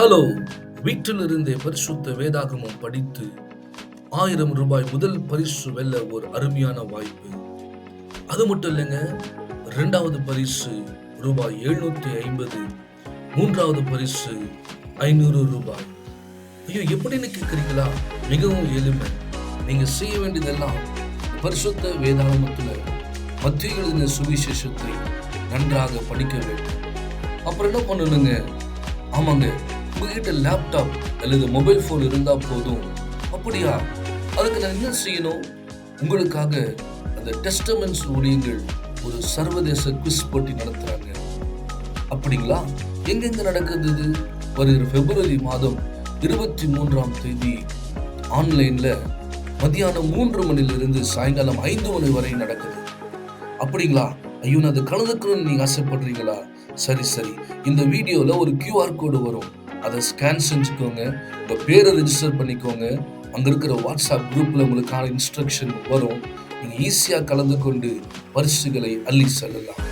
Hello. வீட்டிலிருந்தே பரிசுத்த வேதாகமம் படித்து ஆயிரம் ரூபாய் முதல் பரிசு வெல்ல ஒரு அருமையான வாய்ப்பு. அது மட்டும் இல்லைங்க ரெண்டாவது பரிசு ரூபாய் எழுநூத்தி ஐம்பது மூன்றாவது பரிசு ஐநூறு ரூபாய். ஐயோ எப்படின்னு கேட்குறீங்களா மிகவும் எளிமை. நீங்க செய்ய வேண்டியதெல்லாம் பரிசுத்த வேதாகமத்தில் மத்திய எழுதின சுவிசேஷத்தை நன்றாக படிக்க வேண்டும். அப்புறம் என்ன பண்ணணுங்க? ஆமாங்க உங்ககிட்ட லேப்டாப் அல்லது மொபைல் ஃபோன் இருந்தால் போதும். அப்படியா? அதுக்கு நான் என்ன செய்யணும்? உங்களுக்காக அந்த டெஸ்டமெண்ட்ஸ் ஊழியங்கள் ஒரு சர்வதேச குவிஸ் போட்டி நடத்துகிறாங்க அப்படிங்களா? எங்கெங்க நடக்குது இது? வருகிற பிப்ரவரி மாதம் இருபத்தி மூன்றாம் தேதி ஆன்லைனில் மதியானம் மூன்று மணிலிருந்து சாயங்காலம் ஐந்து மணி வரை நடக்குது. அப்படிங்களா? ஐயோ நான் அதை கலந்துக்கணும்னு நீங்கள் ஆசைப்படுறீங்களா? சரி சரி. இந்த வீடியோவில் ஒரு கியூஆர் கோடு வரும். அதை ஸ்கேன் செஞ்சுக்கோங்க. உங்கள் பேரை ரிஜிஸ்டர் பண்ணிக்கோங்க. அங்கே இருக்கிற வாட்ஸ்அப் குரூப்பில் உங்களுக்கான இன்ஸ்ட்ரக்ஷன் வரும். நீங்கள் ஈஸியாக கலந்து கொண்டு பரிசுகளை அள்ளி செல்லலாம்.